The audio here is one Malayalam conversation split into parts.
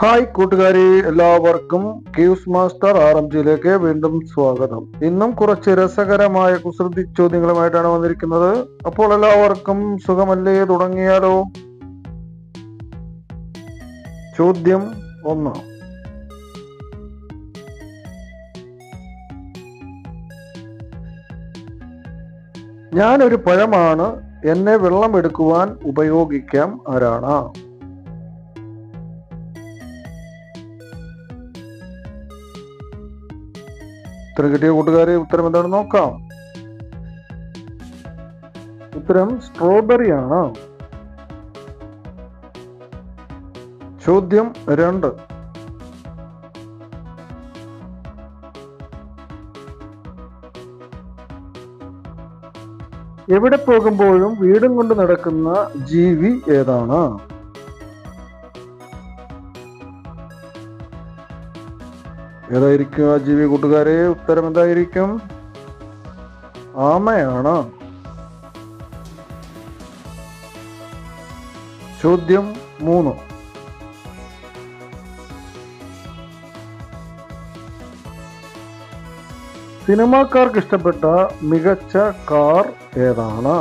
ഹായ് കൂട്ടുകാരി എല്ലാവർക്കും ക്യൂസ് മാസ്റ്റർ ആർ എം ജിയിലേക്ക് വീണ്ടും സ്വാഗതം. ഇന്നും കുറച്ച് രസകരമായ കുസൃതി ചോദ്യങ്ങളുമായിട്ടാണ് വന്നിരിക്കുന്നത്. അപ്പോൾ എല്ലാവർക്കും സുഖമല്ലേ? തുടങ്ങിയാലോ? ചോദ്യം ഒന്ന്. ഞാനൊരു പഴമാണ് എന്നെ വെള്ളം എടുക്കുവാൻ ഉപയോഗിക്കാം. ആരാണ്? ഉത്തരം കിട്ടിയ കൂട്ടുകാരെ ഉത്തരം എന്താണ് നോക്കാം. ഉത്തരം സ്ട്രോബെറി ആണ്. ചോദ്യം രണ്ട്. എവിടെ പോകുമ്പോഴും വീടും കൊണ്ട് നടക്കുന്ന ജീവി ഏതാണ്? ഏതായിരിക്കും ആ ജീവി കൂട്ടുകാരെ? ഉത്തരം എന്തായിരിക്കും? ആമയാണ്. ചോദ്യം മൂന്ന്. സിനിമാക്കാർക്ക് ഇഷ്ടപ്പെട്ട മികച്ച കാർ ഏതാണ്?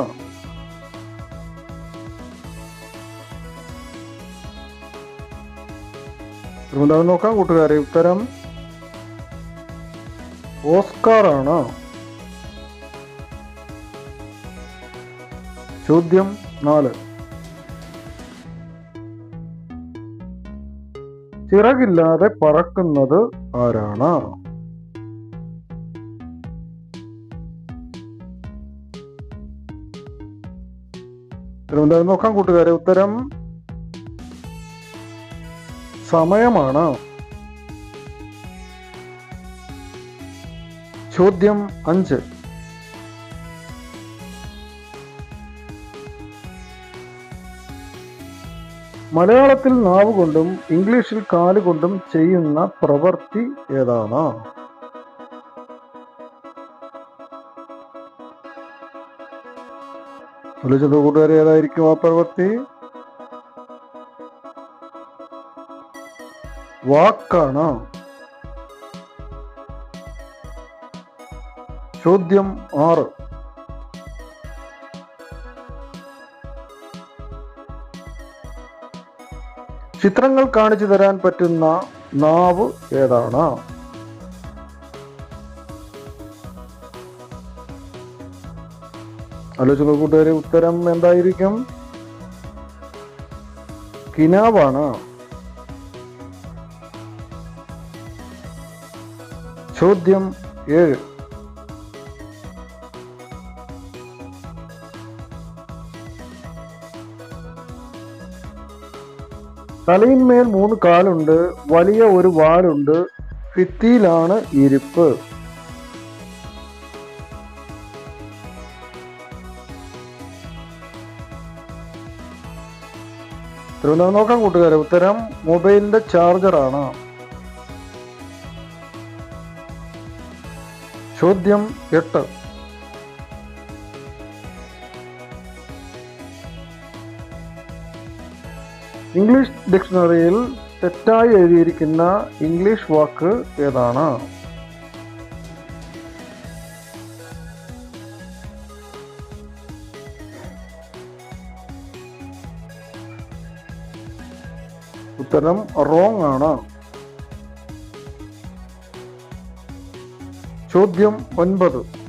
നോക്കാം കൂട്ടുകാരെ. ഉത്തരം ഓസ്കാർ ചോദ്യം നാല്. ചിറകില്ലാതെ പറക്കുന്നത് ആരാണ്? നോക്കാം കൂട്ടുകാരെ ഉത്തരം സമയമാണ്. ചോദ്യം അഞ്ച്. മലയാളത്തിൽ നാവ് കൊണ്ടും ഇംഗ്ലീഷിൽ കാലുകൊണ്ടും ചെയ്യുന്ന പ്രവൃത്തി ഏതാണ്? വിളിച്ചത് കൂട്ടുകാരെ ഏതായിരിക്കും ആ പ്രവൃത്തി? വാക്കാണ്. ചോദ്യം ആറ്. ചിത്രങ്ങൾ കാണിച്ചു തരാൻ പറ്റുന്ന നാവ് ഏതാണ്? ആലോചിക്കുന്ന കൂട്ടുകാരെ ഉത്തരം എന്തായിരിക്കും? കിനാവാണ്. ചോദ്യം ഏഴ്. തലയിന്മേൽ മൂന്ന് കാലുണ്ട് വലിയ ഒരു വാലുണ്ട് ഭിത്തിയിലാണ് ഇരിപ്പ്. തിരുവനന്തപുരം നോക്കാം കൂട്ടുകാരെ ഉത്തരം മൊബൈലിന്റെ ചാർജറാണ്. ചോദ്യം എട്ട്. ഇംഗ്ലീഷ് ഡിക്ഷണറിയിൽ തെറ്റായി എഴുതിയിരിക്കുന്ന ഇംഗ്ലീഷ് വാക്ക് ഏതാണ്? ഉത്തരം റോങ് ആണ്. ചോദ്യം ഒൻപത്.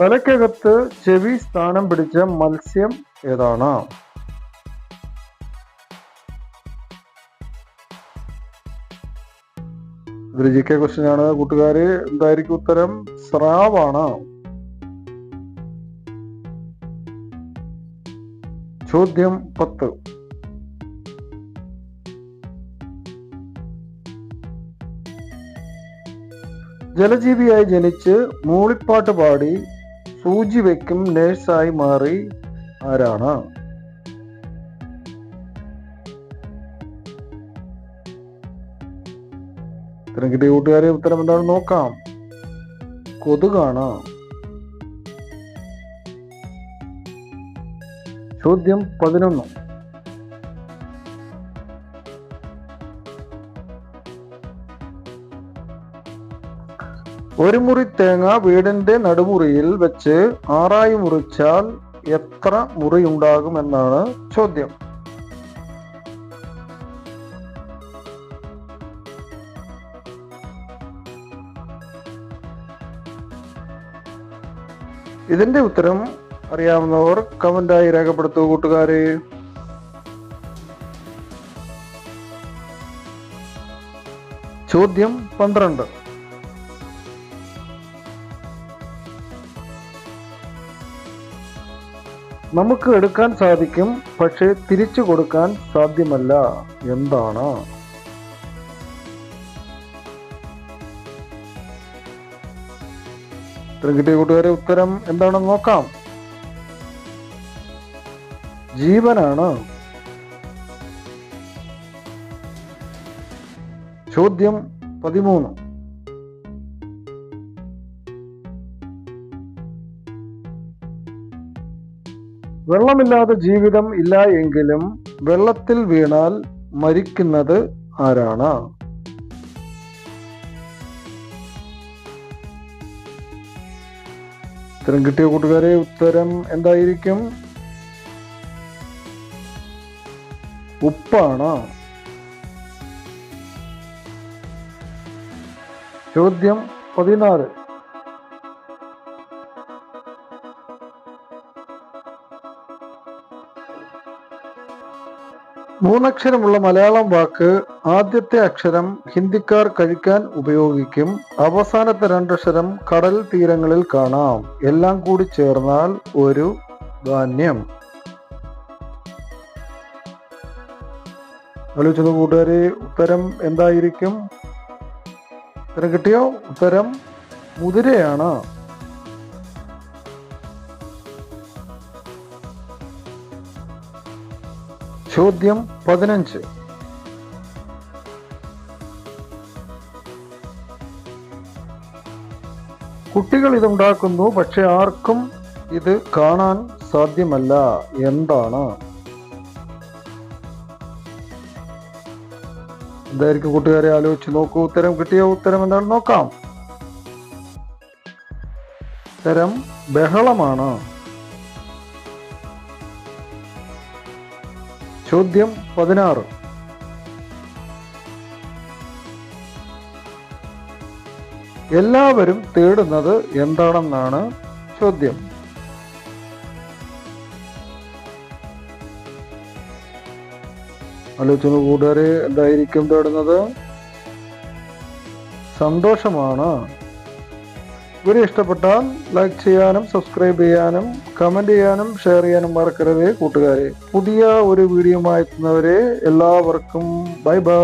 തലക്കകത്ത് ചെവി സ്ഥാനം പിടിച്ച മത്സ്യം ഏതാണ്? ഇതൊരു ജി കെ ക്വസ്റ്റ്യൻ ആണ്. കൂട്ടുകാര് എന്തായിരിക്കും ഉത്തരം? സ്രാവാണ്. ചോദ്യം പത്ത്. ജലജീവിയായി ജനിച്ച് മൂളിപ്പാട്ട് പാടി സൂചി വെക്കും നേഴ്സായി മാറി ആരാണ്? ഉത്തരം കിട്ടിയ കൂട്ടുകാരെ ഉത്തരം എന്താണെന്ന് നോക്കാം. കൊതുകാണ്. ചോദ്യം പതിനൊന്ന്. ഒരു മുറി തേങ്ങ വീടിന്റെ നടുമുറിയിൽ വെച്ച് ആറായി മുറിച്ചാൽ എത്ര മുറി ഉണ്ടാകുമെന്നാണ് ചോദ്യം. ഇതിന്റെ ഉത്തരം അറിയാവുന്നവർ കമന്റായി രേഖപ്പെടുത്തൂ കൂട്ടുകാരെ. ചോദ്യം പന്ത്രണ്ട്. നമുക്ക് എടുക്കാൻ സാധിക്കും പക്ഷേ തിരിച്ചു കൊടുക്കാൻ സാധ്യമല്ല. എന്താണ്? ഉത്തരം കിട്ടിയ കൂട്ടുകാരെ ഉത്തരം എന്താണെന്ന് നോക്കാം. ജീവനാണ്. ചോദ്യം പതിമൂന്ന്. വെള്ളമില്ലാതെ ജീവിതം ഇല്ല എങ്കിലും വെള്ളത്തിൽ വീണാൽ മരിക്കുന്നത് ആരാണ്? ഉത്തരം കിട്ടിയ കൂട്ടുകാരെ ഉത്തരം എന്തായിരിക്കും? ഉപ്പാണ്. ചോദ്യം പതിനാല് മൂന്നക്ഷരമുള്ള മലയാളം വാക്ക് ആദ്യത്തെ അക്ഷരം ഹിന്ദിക്കാർ കഴിക്കാൻ ഉപയോഗിക്കും. അവസാനത്തെ രണ്ടക്ഷരം കടൽ തീരങ്ങളിൽ കാണാം. എല്ലാം കൂടി ചേർന്നാൽ ഒരു ധാന്യം. ആലോചിച്ചത് കൂട്ടുകാരെ ഉത്തരം എന്തായിരിക്കും? ഉത്തരം കിട്ടിയോ? ഉത്തരം മുതിരയാണ്. ചോദ്യം പതിനഞ്ച്. കുട്ടികൾ ഇതുണ്ടാക്കുന്നു പക്ഷെ ആർക്കും ഇത് കാണാൻ സാധ്യമല്ല. എന്താണ്? എന്തായിരിക്കും കൂട്ടുകാരെ ആലോചിച്ച് നോക്കൂ. ഉത്തരം കിട്ടിയ ഉത്തരം എന്താണെന്ന് നോക്കാം. ഉത്തരം ബഹളമാണ്. ചോദ്യം പതിനാറ്. എല്ലാവരും തേടുന്നത് എന്താണെന്നാണ് ചോദ്യം. ആലോചിക്കുന്ന കൂട്ടുകാരെ എന്തായിരിക്കും തേടുന്നത്? സന്തോഷമാണ്. വീഡിയോ ഇഷ്ടപ്പെട്ടാൽ ലൈക്ക് ചെയ്യാനും സബ്സ്ക്രൈബ് ചെയ്യാനും കമന്റ് ചെയ്യാനും ഷെയർ ചെയ്യാനും മറക്കരുത് കൂട്ടുകാരെ. പുതിയ ഒരു വീഡിയോ എത്തുന്നവരെ എല്ലാവർക്കും ബൈ ബൈ